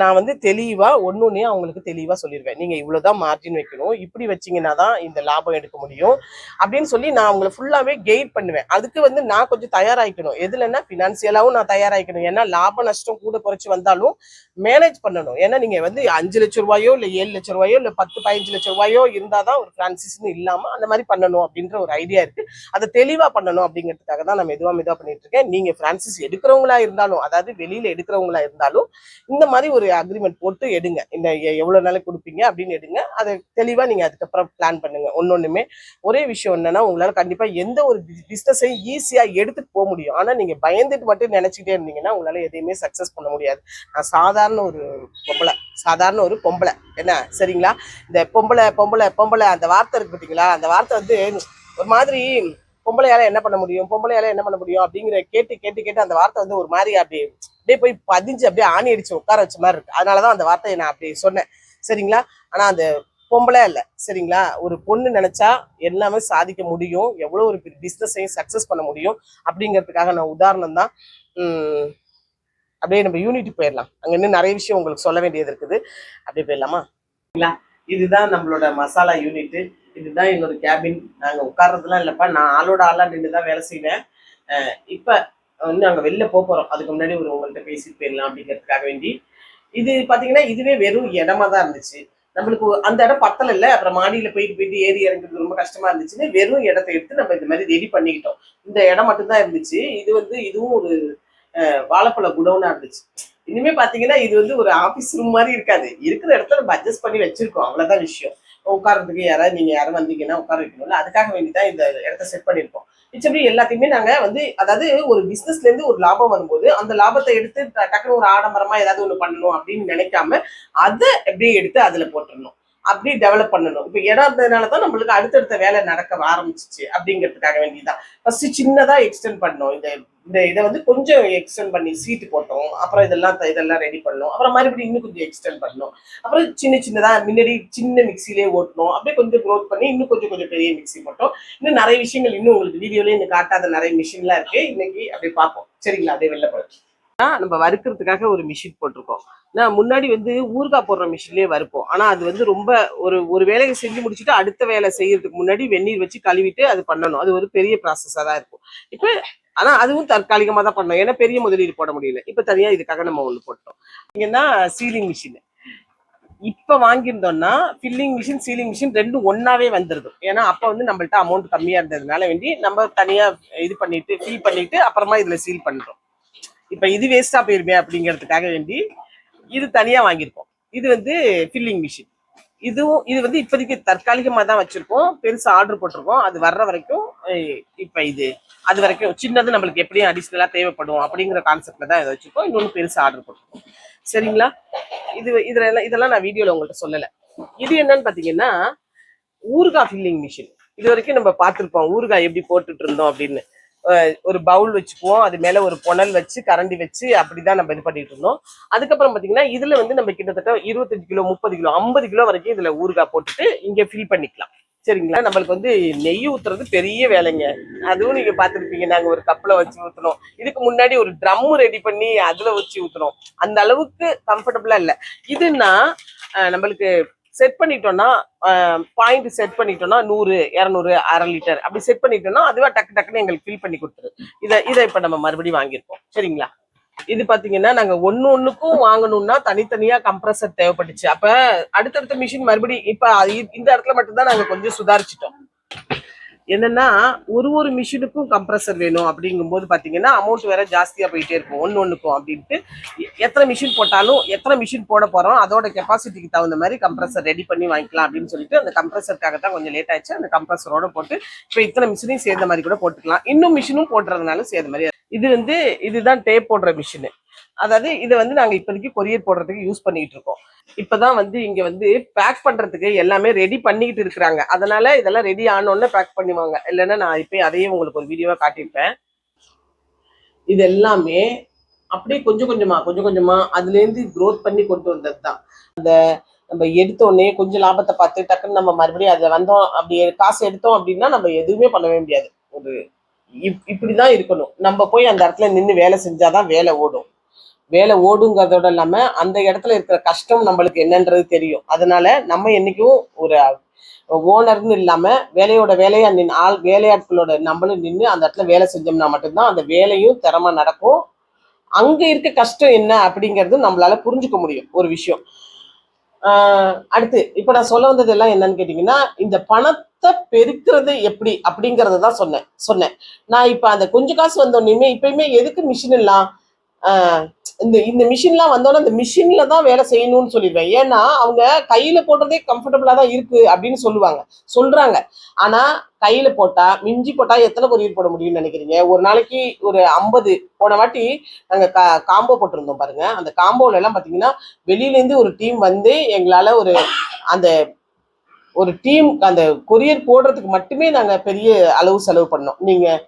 நான் வந்து தெளிவா ஒன்னொன்னே அவங்களுக்கு தெளிவா சொல்லிடுவேன் நீங்க இவ்வளவுதான் மார்ஜின் வைக்கணும். இப்படி வச்சீங்கன்னா தான் இந்த லாபம் எடுக்க முடியும். அப்படின்னு சொல்லி நான் அவங்களை ஃபுல்லாவே கெய்ட் பண்ணுவேன். அதுக்கு வந்து நான் கொஞ்சம் தயாராகிக்கணும். எதுலன்னா ஃபினான்சியலாகவும் நான் தயாராகிக்கணும். ஏன்னா லாப நஷ்டம் கூட குறைச்சு வந்தாலும் மேனேஜ் பண்ணணும். ஏன்னா நீங்க வந்து அஞ்சு லட்ச ரூபாயோ இல்லை ஏழு லட்ச ரூபாயோ இல்ல பத்து பதினஞ்சு லட்ச ரூபாயோ இருந்தாதான் ஒரு ஃப்ரான்சிஸ்னு இல்லாம அந்த மாதிரி பண்ணணும் அப்படின்ற ஒரு ஐடியா இருக்கு. அதை தெளிவா பண்ணணும் அப்படிங்கிறதுக்காக தான் நான் மெதுவாக மெதுவாக பண்ணிட்டு இருக்கேன். நீங்க பிரான்சிஸ் எடுக்கிறவங்களா இருந்தாலும் அதாவது வெளியில எடுக்கிறவங்களா இருந்தாலும் இந்த மாதிரி ஒரு அக்ரிமெண்ட் போட்டு எடுங்க. இந்த எவ்வளோ நாளைக்கு கொடுப்பீங்க அப்படின்னு எடுங்க. அதை தெளிவாக நீங்கள் அதுக்கப்புறம் பிளான் பண்ணுங்க. ஒன்னொன்றுமே ஒரே விஷயம் என்னன்னா உங்களால் கண்டிப்பாக எந்த ஒரு பிஸ்னஸையும் ஈஸியாக எடுத்துட்டு போக முடியும். ஆனால் நீங்கள் பயந்துட்டு மட்டும் நினச்சிக்கிட்டே இருந்தீங்கன்னா உங்களால் எதையுமே சக்ஸஸ் பண்ண முடியாது. நான் சாதாரண ஒரு பொம்பளை. சாதாரண ஒரு பொம்பளை. என்ன? சரிங்களா? இந்த பொம்பளை பொம்பளை பொம்பளை அந்த வார்த்தை இருக்கு பார்த்தீங்களா அந்த வார்த்தை வந்து ஒரு மாதிரி பொம்பளையால என்ன பண்ண முடியும்? பொம்பளையால என்ன பண்ண முடியும்? அப்படிங்கிற கேட்டு கேட்டு கேட்டு அந்த வார்த்தை வந்து ஒரு மாதிரி அப்படி அப்படியே போய் பதிஞ்சு அப்படியே ஆணி அடிச்சு உட்கார வச்ச மாதிரி இருக்கு. அதனாலதான் அந்த வார்த்தையை நான் அப்படி சொன்னேன். சரிங்களா? ஆனா அந்த பொம்பளை இல்ல. சரிங்களா? ஒரு பொண்ணு நினைச்சா எல்லாமே சாதிக்க முடியும். எவ்வளவு ஒரு பிசினஸையும் சக்சஸ் பண்ண முடியும். அப்படிங்கிறதுக்காக நான் உதாரணம் தான் அப்படியே நம்ம யூனிட்டி போயிடலாம். அங்க இன்னும் நிறைய விஷயம் உங்களுக்கு சொல்ல வேண்டியது இருக்குது. அப்படியே போயிடலாமா? இதுதான் நம்மளோட மசாலா யூனிட்டு இதுதான் என்னோட கேபின் நாங்க உட்கார்றதுலாம் இல்லப்பா. நான் ஆளோட ஆளா நின்று தான் வேலை செய்வேன். இப்போ இப்ப வந்து நாங்கள் வெளில போக போகிறோம் அதுக்கு முன்னாடி ஒரு உங்கள்கிட்ட பேசிட்டு போயிடலாம் அப்படிங்கிறதுக்காக வேண்டி. இது பார்த்தீங்கன்னா இதுவே வெறும் இடமா தான் இருந்துச்சு. நம்மளுக்கு அந்த இடம் பத்தல இல்ல. அப்புறம் மாடியில போயிட்டு போயிட்டு ஏறி இறங்குறது ரொம்ப கஷ்டமா இருந்துச்சுன்னு வெறும் இடத்த எடுத்து நம்ம இந்த மாதிரி ரெடி பண்ணிக்கிட்டோம். இந்த இடம் மட்டும்தான் இருந்துச்சு. இது வந்து இதுவும் ஒரு வாழைப்பழ குடவுனா இருந்துச்சு. இனிமே பாத்தீங்கன்னா இது வந்து ஒரு ஆபீஸ் ரூம் மாதிரி இருக்காது. இருக்கிற இடத்துல நம்ம அட்ஜஸ்ட் பண்ணி வச்சிருக்கோம். அவ்வளவுதான் விஷயம். உட்கார்றதுக்கு யாராவது நீங்க யாரும் வந்தீங்கன்னா உட்கார வைக்கணும்ல அதுக்காக வேண்டி தான் இந்த இடத்த செட் பண்ணியிருக்கோம். மிச்சபடி எல்லாத்தையுமே நாங்க வந்து அதாவது ஒரு பிசினஸ்ல இருந்து ஒரு லாபம் வரும்போது அந்த லாபத்தை எடுத்து ட- டக்குனு ஒரு ஆடம்பரமா ஏதாவது ஒண்ணு பண்ணணும் அப்படின்னு நினைக்காம அதை எப்படியே எடுத்து அதுல போட்டுடணும் அப்படி டெவலப் பண்ணணும். இப்போ இடம் இருந்ததுனால தான் நம்மளுக்கு அடுத்தடுத்த வேலை நடக்க ஆரம்பிச்சிச்சு அப்படிங்கிறதுக்காக வேண்டியதான் ஃபர்ஸ்ட் சின்னதாக எக்ஸ்டெண்ட் பண்ணோம் இந்த இந்த இதை வந்து கொஞ்சம் எக்ஸ்டெண்ட் பண்ணி சீட்டு போட்டோம். அப்புறம் இதெல்லாம் இதெல்லாம் ரெடி பண்ணோம். அப்புறம் மறுபடியும் இன்னும் கொஞ்சம் எக்ஸ்டெண்ட் பண்ணோம். அப்புறம் சின்ன சின்னதாக முன்னாடி சின்ன மிக்சிலே ஓட்டணும் அப்படியே கொஞ்சம் க்ரோத் பண்ணி இன்னும் கொஞ்சம் கொஞ்சம் பெரிய மிக்ஸி போட்டோம். இன்னும் நிறைய விஷயங்கள் இன்னும் உங்களுக்கு வீடியோலேயே இன்னும் காட்டாத நிறைய மிஷின்லாம் இருக்கு. இன்னைக்கு அப்படியே பார்ப்போம். சரிங்களா? அப்படியே வெளில போறோம் ஆ, நம்ம வறுக்கிறதுக்காக ஒரு மிஷின் போட்டிருக்கோம். நான் முன்னாடி வந்து ஊறுகாய் போடுற மிஷின்லேயே வறுப்போம். ஆனால் அது வந்து ரொம்ப ஒரு ஒரு வேலையை செஞ்சு முடிச்சுட்டு அடுத்த வேலை செய்யறதுக்கு முன்னாடி வெந்நீர் வச்சு கழுவிட்டு அது பண்ணணும். அது ஒரு பெரிய ப்ராசஸாக தான் இருக்கும். இப்போ ஆனால் அதுவும் தற்காலிகமா தான் பண்ணோம் ஏன்னா பெரிய முதலீடு போட முடியல. இப்போ தனியாக இதுக்காக நம்ம ஒன்று போட்டோம். இங்கன்னா சீலிங் மிஷின் இப்போ வாங்கியிருந்தோம்னா ஃபில்லிங் மிஷின் சீலிங் மிஷின் ரெண்டும் ஒன்றாவே வந்துருது. ஏன்னா அப்போ வந்து நம்மள்ட்ட அமௌண்ட் கம்மியாக இருந்ததுனால வேண்டி நம்ம தனியாக இது பண்ணிட்டு ஃபில் பண்ணிட்டு அப்புறமா இதில் சீல் பண்ணுறோம் இப்போ இது வேஸ்ட்டாக போயிருமே அப்படிங்கிறதுக்காக வேண்டி இது தனியாக வாங்கியிருக்கோம். இது வந்து ஃபில்லிங் மிஷின் இதுவும் இது வந்து இப்போதைக்கு தற்காலிகமாக தான் வச்சுருக்கோம். பெருசாக ஆர்டர் போட்டிருக்கோம். அது வர்ற வரைக்கும் இப்போ இது அது வரைக்கும் சின்னது நம்மளுக்கு எப்படியும் அடிஷ்னலாக தேவைப்படும் அப்படிங்கிற கான்செப்ட்ல தான் இதை வச்சுருக்கோம். இன்னொன்று பெருசாக ஆர்டர் போட்டிருக்கோம். சரிங்களா? இது இதுல எல்லாம் இதெல்லாம் நான் வீடியோவில் உங்கள்கிட்ட சொல்லலை. இது என்னன்னு பார்த்தீங்கன்னா ஊறுகாய் ஃபில்லிங் மிஷின் இது வரைக்கும் நம்ம பார்த்துருப்போம். ஊறுகாய் எப்படி போட்டுட்டு இருந்தோம் அப்படின்னு. ஒரு பவுல் வச்சுக்குவோம். அது மேலே ஒரு புனல் வச்சு கரண்டி வச்சு அப்படி தான் நம்ம இது பண்ணிட்டு இருந்தோம். அதுக்கப்புறம் பார்த்தீங்கன்னா இதில் வந்து நம்ம கிட்டத்தட்ட இருபத்தஞ்சு கிலோ முப்பது கிலோ ஐம்பது கிலோ வரைக்கும் இதில் ஊறுகாய் போட்டுட்டு இங்கே ஃபில் பண்ணிக்கலாம். சரிங்களா? நம்மளுக்கு வந்து நெய் ஊத்துறது பெரிய வேலைங்க. அதுவும் நீங்க பார்த்திருப்பீங்க நாங்க ஒரு கப்பில் வச்சு ஊத்துனோம். இதுக்கு முன்னாடி ஒரு ட்ரம் ரெடி பண்ணி அதுல வச்சு ஊத்துனோம். அந்த அளவுக்கு கம்ஃபர்டபுளா இல்லை. இதுன்னா நம்மளுக்கு செட் பண்ணிட்டோம்னா பாயிண்ட் செட் பண்ணிட்டோம்னா நூறு இரநூறு அரை லிட்டர் அப்படி செட் பண்ணிட்டோம்னா அதுவா டக்கு டக்குன்னு எங்களுக்கு ஃபில் பண்ணி கொடுத்துரு. இதை இதை இப்ப நம்ம மறுபடியும் வாங்கியிருக்கோம் சரிங்களா? இது பாத்தீங்கன்னா நாங்க ஒண்ணு ஒண்ணுக்கும் வாங்கணும்னா தனித்தனியா கம்ப்ரஸர் தேவைப்பட்டுச்சு. அப்ப அடுத்தடுத்த மிஷின் மறுபடியும் இப்ப இந்த இடத்துல மட்டும்தான் நாங்க கொஞ்சம் சுதாரிச்சிட்டோம். என்னன்னா ஒரு ஒரு மிஷினுக்கும் கம்ப்ரஸர் வேணும் அப்படிங்கும்போது பார்த்தீங்கன்னா அமௌண்ட் வேற ஜாஸ்தியாக போயிட்டே இருக்கும். ஒன்று ஒன்றுக்கும் அப்படின்ட்டு. எ- எத்தனை மிஷின் போட்டாலும் எத்தனை மிஷின் போட போகிறோம் அதோட கெப்பாசிட்டிக்கு தகுந்த மாதிரி கம்ப்ரஸர் ரெடி பண்ணி வாங்கிக்கலாம் அப்படின்னு சொல்லிட்டு அந்த கம்ப்ரஸருக்காக தான் கொஞ்சம் லேட் ஆயிடுச்சு. அந்த கம்ப்ரஸரோட போட்டு இப்போ இத்தனை மிஷினையும் சேர்ந்த மாதிரி கூட போட்டுக்கலாம். இன்னும் மிஷினும் போடுறதுனாலும் சேர்ந்த மாதிரி இது வந்து இதுதான் டேப் போடுற மிஷினு அதாவது இதை வந்து நாங்கள் இப்போதைக்கு கொரியர் போடுறதுக்கு யூஸ் பண்ணிட்டு இருக்கோம். இப்பதான் வந்து இங்க வந்து பேக் பண்றதுக்கு எல்லாமே ரெடி பண்ணிக்கிட்டு இருக்கிறாங்க. அதனால இதெல்லாம் ரெடி ஆனோடனே பேக் பண்ணுவாங்க இல்லைன்னா நான் இப்போ அதையே உங்களுக்கு ஒரு வீடியோவா காட்டியிருப்பேன். இது எல்லாமே அப்படியே கொஞ்சம் கொஞ்சமா கொஞ்சம் கொஞ்சமா அதுல இருந்து பண்ணி கொண்டு வந்தது தான் அந்த நம்ம எடுத்தோடனே கொஞ்சம் லாபத்தை பார்த்து டக்குன்னு நம்ம மறுபடியும் அதில் வந்தோம் அப்படி காசு எடுத்தோம் அப்படின்னா நம்ம எதுவுமே பண்ணவே முடியாது. ஒரு இப்- இப்படிதான் இருக்கணும். நம்ம போய் அந்த இடத்துல நின்று வேலை செஞ்சாதான் வேலை ஓடும். வேலை ஓடுங்கிறதோட இல்லாமல் அந்த இடத்துல இருக்கிற கஷ்டம் நம்மளுக்கு என்னன்றது தெரியும். அதனால நம்ம என்னைக்கும் ஒரு ஓனர்னு இல்லாமல் வேலையோட வேலையா நின் ஆள் வேலையாட்களோட நம்மளும் நின்று அந்த இடத்துல வேலை செஞ்சோம்னா மட்டும்தான் அந்த வேலையும் திறமை நடக்கும். அங்கே இருக்க கஷ்டம் என்ன அப்படிங்கிறது நம்மளால புரிஞ்சுக்க முடியும் ஒரு விஷயம். அடுத்து இப்போ நான் சொல்ல வந்தது எல்லாம் என்னன்னு கேட்டிங்கன்னா இந்த பணத்தை பெருக்கிறது எப்படி அப்படிங்கிறத தான் சொன்னேன். சொன்னேன். நான் இப்போ அந்த கொஞ்சம் காசு வந்தோடனே இப்பயுமே எதுக்கு மிஷின் எல்லாம் இந்த இந்த மிஷின்லாம் வந்தோடனே இந்த மிஷினில் தான் வேலை செய்யணும்னு சொல்லிடுவேன். ஏன்னா அவங்க கையில் போடுறதே கம்ஃபர்டபுளாக தான் இருக்குது அப்படின்னு சொல்லுவாங்க. சொல்கிறாங்க ஆனால் கையில் போட்டால் மிஞ்சி போட்டால் எத்தனை கொரியர் போட முடியும்னு நினைக்கிறீங்க? ஒரு நாளைக்கு ஒரு ஐம்பது. போன வாட்டி நாங்கள் கா காம்போ போட்டிருந்தோம் பாருங்கள் அந்த காம்போவிலலாம் எல்லாம் வெளியிலேருந்து ஒரு டீம் வந்து எங்களால் ஒரு அந்த ஒரு டீம் அந்த கொரியர் போடுறதுக்கு மட்டுமே நாங்கள் பெரிய அளவு செலவு பண்ணோம். நீங்கள்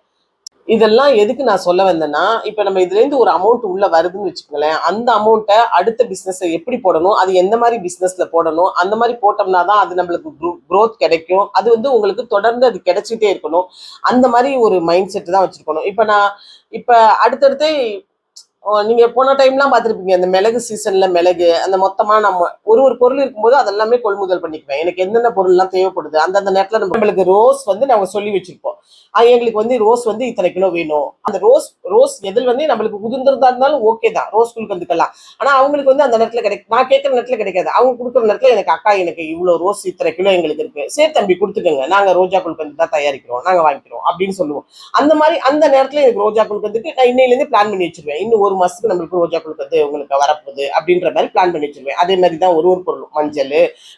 இதெல்லாம் எதுக்கு நான் சொல்ல வந்தேன்னா இப்போ நம்ம இதுல இருந்து ஒரு அமௌண்ட் உள்ள வருதுன்னு வச்சுக்கோங்களேன் அந்த அமௌண்ட்டை அடுத்த பிசினஸ் எப்படி போடணும் அது எந்த மாதிரி பிஸ்னஸில் போடணும் அந்த மாதிரி போட்டோம்னா தான் அது நம்மளுக்கு க்ரோத் கிடைக்கும். அது வந்து உங்களுக்கு தொடர்ந்து அது கிடைச்சிட்டே இருக்கணும். அந்த மாதிரி ஒரு மைண்ட் செட் தான் வச்சிருக்கணும். இப்போ நான் இப்போ அடுத்தடுத்து நீங்க போன டைம்லாம் பார்த்துருப்பீங்க இந்த மிளகு சீசன்ல மிளகு அந்த மொத்தமா நம்ம ஒரு ஒரு பொருள் இருக்கும்போது அதெல்லாமே கொள்முதல் பண்ணிக்குவேன். எனக்கு என்னென்ன பொருள்லாம் தேவைப்படுது அந்தந்த நேரத்தில் நம்மளுக்கு ரோஸ் வந்து நாங்கள் சொல்லி வச்சிருப்போம். எங்களுக்கு வந்து ரோஸ் வந்து இத்தனை கிலோ வேணும். அந்த ரோஸ் ரோஸ் எதில் வந்து நம்மளுக்கு உதிர்ந்திருந்தா இருந்தாலும் ஓகே தான். ரோஸ் குழுக்கந்துக்கலாம் ஆனால் அவங்களுக்கு வந்து அந்த நேரத்தில் கிடைக்கும் நான் கேட்குற நேரத்தில் கிடைக்காது. அவங்க கொடுக்குற நேரத்தில் எனக்கு அக்கா எனக்கு இவ்வளோ ரோஸ் இத்தனை கிலோ எங்களுக்கு இருக்கு. சரி தம்பி கொடுத்துக்கோங்க. நாங்கள் ரோஜா குழுக்கந்து தான் தயாரிக்கிறோம். நாங்கள் வாங்கிக்கிறோம் அப்படின்னு சொல்லுவோம். அந்த மாதிரி அந்த நேரத்தில் எனக்கு ரோஜா குழுக்கந்துக்கு நான் இன்னையிலேருந்து பிளான் பண்ணி வச்சிருவேன். இன்னும் ஒரு மாசத்துக்கு நம்மளுக்கு ரோஜா கொடுக்குறது உங்களுக்கு வரப்போகுது அப்படின்ற மாதிரி பிளான் பண்ணி வச்சிருவேன். அதே மாதிரி தான் ஒரு ஒரு பொருளும். மஞ்சள்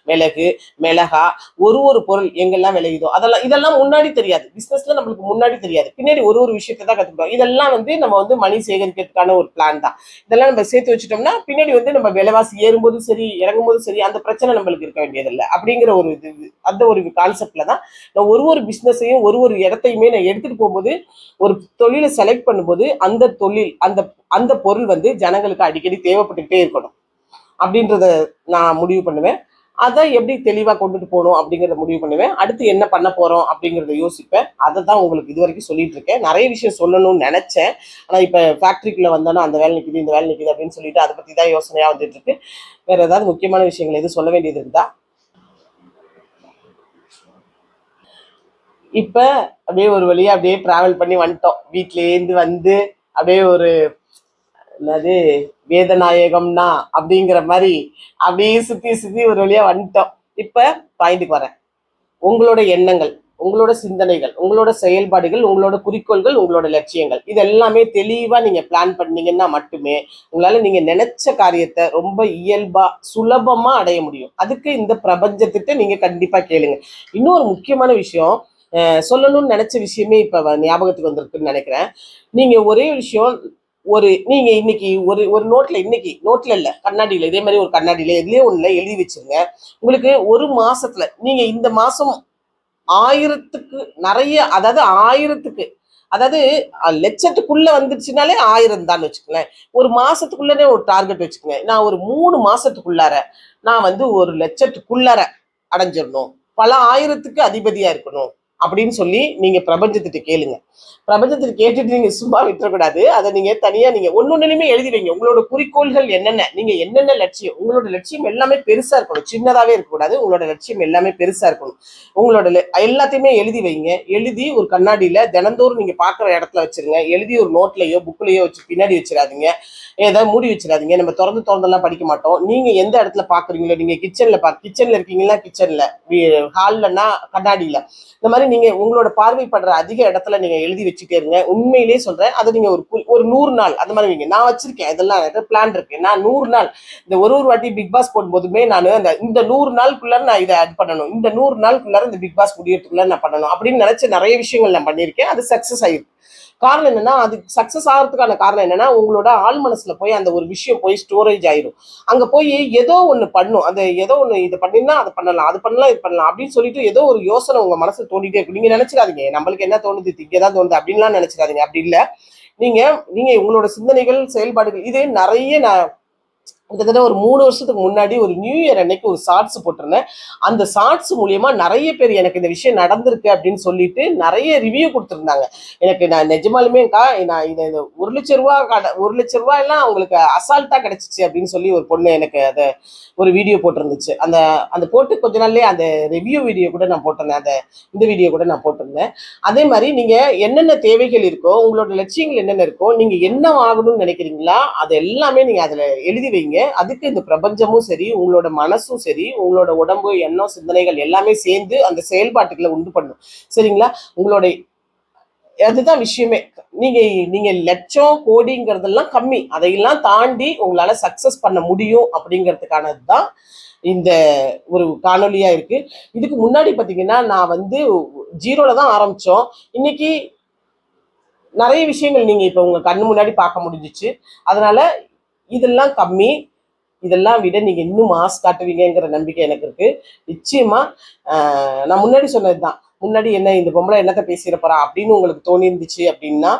மிளகு மிளகா ஒரு ஒரு பொருள் எங்கெல்லாம் விளையுதோ அதெல்லாம் இதெல்லாம் முன்னாடி தெரியாது. பிசினஸ்ல நம்மளுக்கு முன்னாடி தெரியாது. பின்னாடி ஒரு ஒரு விஷயத்தை தான் கத்துக்கிறோம் இதெல்லாம் வந்து நம்ம வந்து மணி சேகரிக்கிறதுக்கான ஒரு பிளான் தான். இதெல்லாம் நம்ம சேர்த்து வச்சுட்டோம்னா பின்னாடி வந்து நம்ம விலைவாசி ஏறும்போதும் சரி இறங்கும்போதும் சரி அந்த பிரச்சனை நம்மளுக்கு இருக்க வேண்டியதில்லை. அப்படிங்கிற ஒரு இது இது- அந்த ஒரு கான்செப்ட்ல தான் நான் ஒரு ஒரு பிசினஸையும் ஒரு ஒரு இடத்தையுமே நான் எடுத்துட்டு போகும்போது ஒரு தொழிலை செலக்ட் பண்ணும்போது அந்த தொழில் அந்த அந்த பொருள் வந்து ஜனங்களுக்கு அடிக்கடி தேவைப்பட்டுக்கிட்டே இருக்கணும். அப்படின்றத நான் முடிவு பண்ணுவேன். அதை எப்படி தெளிவாக கொண்டுட்டு போகணும் அப்படிங்கிறத முடிவு பண்ணுவேன். அடுத்து என்ன பண்ண போகிறோம் அப்படிங்கிறத யோசிப்பேன். அதை தான் உங்களுக்கு இது வரைக்கும் சொல்லிட்டு இருக்கேன். நிறைய விஷயம் சொல்லணும்னு நினச்சேன். ஆனால் இப்போ ஃபேக்ட்ரிக்குள்ளே வந்தோன்னா அந்த வேலை நிற்கிது இந்த வேலை நிற்கிது அப்படின்னு சொல்லிட்டு அதை பற்றி தான் யோசனையாக வந்துட்டு இருக்கு. வேற ஏதாவது முக்கியமான விஷயங்கள் எதுவும் சொல்ல வேண்டியது இருந்தா? இப்போ அப்படியே ஒரு வழியாக அப்படியே ட்ராவல் பண்ணி வந்துட்டோம். வீட்டிலேருந்து வந்து அப்படியே ஒரு என்னது வேதநாயகம்னா அப்படிங்கிற மாதிரி அப்படியே சுத்தி சுத்தி ஒரு வழியா வந்துட்டோம். இப்ப பாயிண்ட்டுக்கு வரேன். உங்களோட எண்ணங்கள் உங்களோட சிந்தனைகள் உங்களோட செயல்பாடுகள் உங்களோட குறிக்கோள்கள் உங்களோட லட்சியங்கள் இது எல்லாமே தெளிவா நீங்க பிளான் பண்ணீங்கன்னா மட்டுமே உங்களால நீங்க நினைச்ச காரியத்தை ரொம்ப இயல்பா சுலபமா அடைய முடியும். அதுக்கு இந்த பிரபஞ்சத்திட்ட நீங்க கண்டிப்பா கேளுங்க. இன்னொரு முக்கியமான விஷயம் சொல்லணும்னு நினைச்ச விஷயமே இப்ப ஞாபகத்துக்கு வந்திருக்குன்னு நினைக்கிறேன். நீங்க ஒரே விஷயம் ஒரு நீங்க இன்னைக்கு ஒரு ஒரு நோட்ல இன்னைக்கு நோட்ல இல்ல கண்ணாடியில இதே மாதிரி ஒரு கண்ணாடியில எதுலயே ஒண்ணுல எழுதி வச்சிருங்க. உங்களுக்கு ஒரு மாசத்துல நீங்க இந்த மாசம் ஆயிரத்துக்கு நிறைய அதாவது ஆயிரத்துக்கு அதாவது லட்சத்துக்குள்ள வந்துருச்சுனாலே ஆயிரம் தான் வச்சுக்கோங்களேன். ஒரு மாசத்துக்குள்ளனே ஒரு டார்கெட் வச்சுக்கோங்க. நான் ஒரு மூணு மாசத்துக்குள்ளார நான் வந்து ஒரு லட்சத்துக்குள்ளார அடைஞ்சிடணும். பல ஆயிரத்துக்கு அதிபதியா இருக்கணும். அப்படின்னு சொல்லி நீங்க பிரபஞ்சத்திட்ட கேளுங்க. பிரபஞ்சத்திட்ட கேட்டுட்டு நீங்க சும்மா விட்டுறக்கூடாது. அதை நீங்க தனியா நீங்க ஒன்னொன்னுலயுமே எழுதி வைங்க. உங்களோட குறிக்கோள்கள் என்னென்ன? நீங்க என்னென்ன லட்சியம்? உங்களோட லட்சியம் எல்லாமே பெருசா இருக்கணும். சின்னதாவே இருக்கக்கூடாது. உங்களோட லட்சியம் எல்லாமே பெருசா இருக்கணும். உங்களோட எல்லாத்தையுமே எழுதி வைங்க. எழுதி ஒரு கண்ணாடியில தினந்தோறும் நீங்க பாக்குற இடத்துல வச்சிருங்க. எழுதி ஒரு நோட்லயோ புக்லயோ வச்சு பின்னாடி வச்சிடாதீங்க. ஏதாவது மூடி வச்சிடாதீங்க. நம்ம திறந்து திறந்தெல்லாம் படிக்க மாட்டோம். நீங்க எந்த இடத்துல பாக்குறீங்களோ நீங்க கிச்சன்ல பா கிச்சன்ல இருக்கீங்களா கிச்சன்ல ஹால்லன்னா கண்ணாடியில. இந்த மாதிரி நீங்க உங்களோட பார்வைப்படுற அதிக இடத்துல நீங்க எழுதி வச்சுட்டே இருங்க. உண்மையிலேயே சொல்றேன். அதை நீங்க ஒரு ஒரு நூறு நாள் அந்த மாதிரி வைங்க. நான் வச்சிருக்கேன். இதெல்லாம் பிளான் இருக்கு. நான் நூறு நாள் இந்த ஒரு ஒரு வாட்டி பிக் பாஸ் போடும்போதுமே நான் அந்த இந்த நூறு நாளுக்குள்ள நான் இதை ஆட் பண்ணணும். இந்த நூறு நாளுக்குள்ளார இந்த பிக் பாஸ் முடியறதுக்குள்ள நான் பண்ணணும். அப்படின்னு நினைச்ச நிறைய விஷயங்கள் நான் பண்ணியிருக்கேன். அது சக்சஸ் ஆயிருக்கு. காரணம் என்னன்னா அது சக்சஸ் ஆகிறதுக்கான காரணம் என்னன்னா உங்களோட ஆள் மனசுல போய் அந்த ஒரு விஷயம் போய் ஸ்டோரேஜ் ஆயிரும். அங்க போய் ஏதோ ஒன்று பண்ணும். அந்த ஏதோ ஒன்று இது பண்ணினா அதை பண்ணலாம் அது பண்ணலாம் இது பண்ணலாம் அப்படின்னு சொல்லிட்டு ஏதோ ஒரு யோசனை உங்க மனசு தோண்டிட்டே இருக்கும். நீங்க நினைச்சிடாதீங்க. நம்மளுக்கு என்ன தோணுது? திங்க தான் தோணுது அப்படின்லாம் நினைச்சிடாதீங்க. அப்படி இல்ல. நீங்க நீங்க உங்களோட சிந்தனைகள் செயல்பாடுகள் இதே நிறைய நான் கிட்டத்தட்ட ஒரு மூணு வருஷத்துக்கு முன்னாடி ஒரு நியூ இயர் அன்னைக்கு ஒரு ஷார்ட்ஸ் போட்டிருந்தேன். அந்த ஷார்ட்ஸ் மூலியமா நிறைய பேர் எனக்கு இந்த விஷயம் நடந்திருக்கு அப்படின்னு சொல்லிட்டு நிறைய ரிவ்யூ கொடுத்துருந்தாங்க. எனக்கு நான் நிஜமாலுமேக்கா நான் இதை ஒரு லட்ச ரூபா ஒரு லட்ச ரூபாய் எல்லாம் அவங்களுக்கு அசால்ட்டா கிடைச்சிச்சு அப்படின்னு சொல்லி ஒரு பொண்ணு எனக்கு அதை ஒரு வீடியோ போட்டிருந்துச்சு. அந்த அந்த போட்டு கொஞ்ச நாள்லயே அந்த ரிவ்யூ வீடியோ கூட நான் போட்டிருந்தேன். அந்த இந்த வீடியோ கூட நான் போட்டிருந்தேன். அதே மாதிரி நீங்க என்னென்ன தேவைகள் இருக்கோ உங்களோட லட்சியங்கள் என்னென்ன இருக்கோ நீங்க என்ன ஆகணும்னு நினைக்கிறீங்களா அது எல்லாமே நீங்க அதுல எழுதி வைங்க. அதுக்கு இந்த பிரபஞ்சமும் சரி உங்களோட மனசும் சரி உங்களோட உடம்பு எண்ணம் சிந்தனைகள் எல்லாமே சேர்ந்து அந்த செயல்பாட்டுகளை உண்டு பண்ணும். சரிங்களா? உங்களோட அதுதான் விஷயமே. நீங்க நீங்க லட்சம் கோடிங்கிறதெல்லாம் கம்மி. அதையெல்லாம் தாண்டி உங்களால சக்சஸ் பண்ண முடியும் அப்படிங்கிறதுக்கானது தான் இந்த ஒரு காணொலியா இருக்கு. இதுக்கு முன்னாடி பாத்தீங்கன்னா நான் வந்து ஜீரோல தான் ஆரம்பிச்சோம். இன்னைக்கு நிறைய விஷயங்கள் நீங்க இப்ப உங்க கண்ணு முன்னாடி பார்க்க முடிஞ்சிச்சு. அதனால இதெல்லாம் கம்மி. இதெல்லாம் விட நீங்க இன்னும் மாஸ் காட்டுவீங்கங்கிற நம்பிக்கை எனக்கு இருக்கு. நிச்சயமா நான் முன்னாடி சொன்னதுதான். முன்னாடி என்ன இந்த பொம்பளை என்னத்த பேசிட போறா அப்படின்னு உங்களுக்கு தோணி இருந்துச்சு அப்படின்னா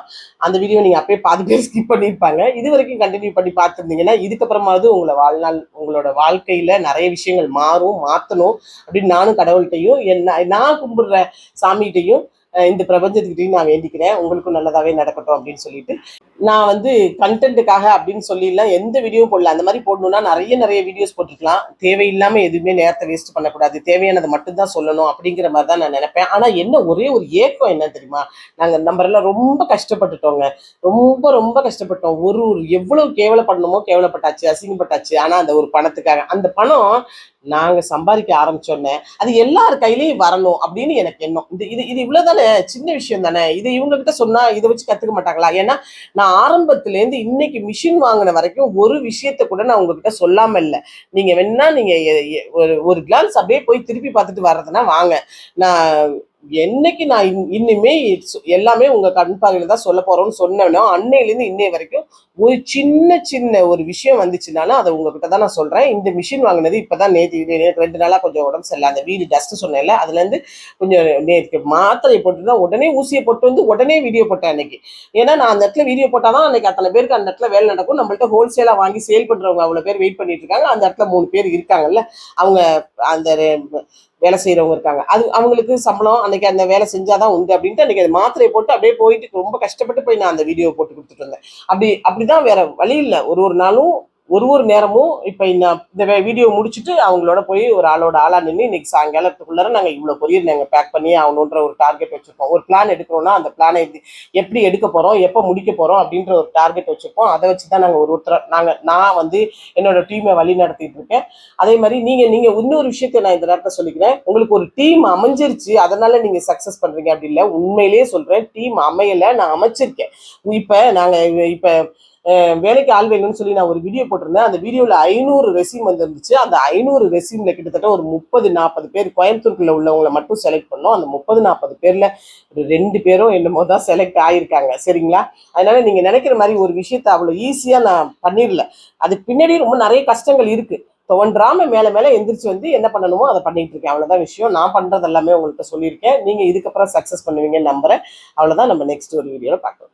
அந்த வீடியோ நீங்க அப்பயே பாதி பேர் ஸ்கிப் பண்ணியிருப்பாங்க. இது வரைக்கும் கண்டினியூ பண்ணி பார்த்துருந்தீங்கன்னா இதுக்கப்புறமாவது உங்களை வாழ்நாள் உங்களோட வாழ்க்கையில நிறைய விஷயங்கள் மாறும் மாத்தணும் அப்படின்னு நானும் கடவுள்கிட்டையும் என்ன நான் கும்பிடுற சாமிகிட்டையும் இந்த பிரபஞ்சத்துக்கிட்டையும் நான் வேண்டிக்கிறேன். உங்களுக்கும் நல்லதாகவே நடக்கட்டும் அப்படின்னு சொல்லிட்டு நான் வந்து கண்டென்ட்டுக்காக அப்படின்னு சொல்லிடலாம் எந்த வீடியோவும் போடல. அந்த மாதிரி போடணும்னா நிறைய நிறைய வீடியோஸ் போட்டுக்கலாம் தேவையில்லாமல் எதுவுமே நேரத்தை வேஸ்ட் பண்ணக்கூடாது. தேவையானதை மட்டும்தான் சொல்லணும் அப்படிங்கிற மாதிரி தான் நான் நினைப்பேன். ஆனால் என்ன ஒரே ஒரு ஏக்கம் என்ன தெரியுமா? நாங்கள் நம்பரெல்லாம் எல்லாம் ரொம்ப கஷ்டப்பட்டுட்டோங்க. ரொம்ப ரொம்ப கஷ்டப்பட்டோம். ஒரு ஒரு எவ்வளவு கேவலப்படணுமோ கேவலப்பட்டாச்சு அசிங்கப்பட்டாச்சு. ஆனால் அந்த ஒரு பணத்துக்காக அந்த பணம் நாங்க சம்பாதிக்க ஆரம்பிச்சோன்னே அது எல்லார் கையிலையும் வரணும் அப்படின்னு எனக்கு எண்ணம். இது இது இது இவ்வளவுதானே? சின்ன விஷயம் தானே? இது இவங்க கிட்ட சொன்னா இதை வச்சு கத்துக்க மாட்டாங்களா? ஏன்னா நான் ஆரம்பத்துல இருந்து இன்னைக்கு மிஷின் வாங்கின வரைக்கும் ஒரு விஷயத்த கூட நான் உங்ககிட்ட சொல்லாம இல்லை. நீங்க வேணா நீங்க ஒரு ஒரு கிளான்ஸ் அப்படியே போய் திருப்பி பார்த்துட்டு வர்றதுன்னா வாங்க. நான் என்னைக்கு நான் இன்- எல்லாமே உங்க கண் பார்வையில தான் சொல்ல போறோம்னு சொன்னேனோ அன்னையிலேருந்து இன்னை வரைக்கும் ஒரு சின்ன சின்ன ஒரு விஷயம் வந்துச்சுனாலும் அதை உங்ககிட்ட தான் நான் சொல்றேன். இந்த மிஷின் வாங்கினது இப்பதான் நேற்று ரெண்டு நாளா கொஞ்சம் உடம்பு சரியில்லை. அந்த வீடு டஸ்ட் சொன்னேன்ல அதுல இருந்து கொஞ்சம் நேற்று மாத்திரை போட்டு தான் உடனே ஊசியை போட்டு வந்து உடனே வீடியோ போட்டேன் அன்னைக்கு. ஏன்னா நான் அந்த இடத்துல வீடியோ போட்டாதான் அன்னைக்கு அத்தனை பேருக்கு அந்த இடத்துல வேலை நடக்கும். நம்மள்ட்ட ஹோல்சேலா வாங்கி சேல் பண்றவங்க அவ்வளவு பேர் வெயிட் பண்ணிட்டு இருக்காங்க. அந்த இடத்துல மூணு பேர் இருக்காங்கல்ல அவங்க அந்த வேலை செய்யறவங்க இருக்காங்க. அது அவங்களுக்கு சம்பளம் அன்னைக்கு அந்த வேலை செஞ்சாதான் உண்டு அப்படின்ட்டு அன்னைக்கு அந்த மாத்திரையை போட்டு அப்படியே போயிட்டு ரொம்ப கஷ்டப்பட்டு போய் நான் அந்த வீடியோ போட்டு கொடுத்துட்டு இருந்தேன். அப்படி அப்படிதான் வேற வழி இல்லை. ஒரு ஒரு நாளும் ஒரு ஒரு நேரமும் இப்ப இந்த இந்த வீடியோ முடிச்சுட்டு அவங்களோட போய் ஒரு ஆளோட ஆளா நின்று இன்னைக்கு சாயங்காலத்துக்குள்ளார நாங்க இவ்வளவு கொரியர் நாங்க பேக் பண்ணி ஆகணுன்ற ஒரு டார்கெட் வச்சிருக்கோம் ஒரு பிளான் எடுக்கிறோம்னா அந்த பிளானை எப்படி எடுக்க போறோம் எப்போ முடிக்க போறோம் அப்படின்ற ஒரு டார்கெட் வச்சுருக்கோம் அதை வச்சு தான் நாங்க ஒரு ஒருத்தர் நாங்க நான் வந்து என்னோட டீமை வழி நடத்திட்டு இருக்கேன். அதே மாதிரி நீங்க நீங்க இன்னொரு விஷயத்தை நான் இந்த நேரத்தில் சொல்லிக்கிறேன். உங்களுக்கு ஒரு டீம் அமைஞ்சிருச்சு அதனால நீங்க சக்சஸ் பண்றீங்க அப்படி இல்லை. உண்மையிலேயே சொல்றேன் டீம் அமையல நான் அமைச்சிருக்கேன். இப்ப நாங்க இப்ப வேலைக்கு ஆள் வேணும்னு சொல்லி நான் ஒரு வீடியோ போட்டிருந்தேன். அந்த வீடியோவில் ஐநூறு ரெசியூம் வந்துருந்துச்சு. அந்த ஐநூறு ரெசியூமில் கிட்டத்தட்ட ஒரு முப்பது நாற்பது பேர் கோயம்புத்தூருக்குள்ள உள்ளவங்களை மட்டும் செலக்ட் பண்ணோம். அந்த முப்பது நாற்பது பேரில் ஒரு ரெண்டு பேரும் என்னமோ தான் செலக்ட் ஆகியிருக்காங்க சரிங்களா? அதனால நீங்கள் நினைக்கிற மாதிரி ஒரு விஷயத்தை அவ்வளோ ஈஸியாக நான் பண்ணிடல. அதுக்கு பின்னாடி ரொம்ப நிறைய கஷ்டங்கள் இருக்குது தோன்றாம மேலே மேலே எந்திரிச்சு வந்து என்ன பண்ணணுமோ அதை பண்ணிட்டு இருக்கேன். அவ்வளோதான் விஷயம். நான் பண்ணுறது எல்லாமே உங்கள்கிட்ட சொல்லியிருக்கேன். நீங்கள் இதுக்கப்புறம் சக்ஸஸ் பண்ணுவீங்கன்னு நம்புகிறேன் அவ்வளோதான் நம்ம நெக்ஸ்ட் ஒரு வீடியோவில் பார்க்கலாம்.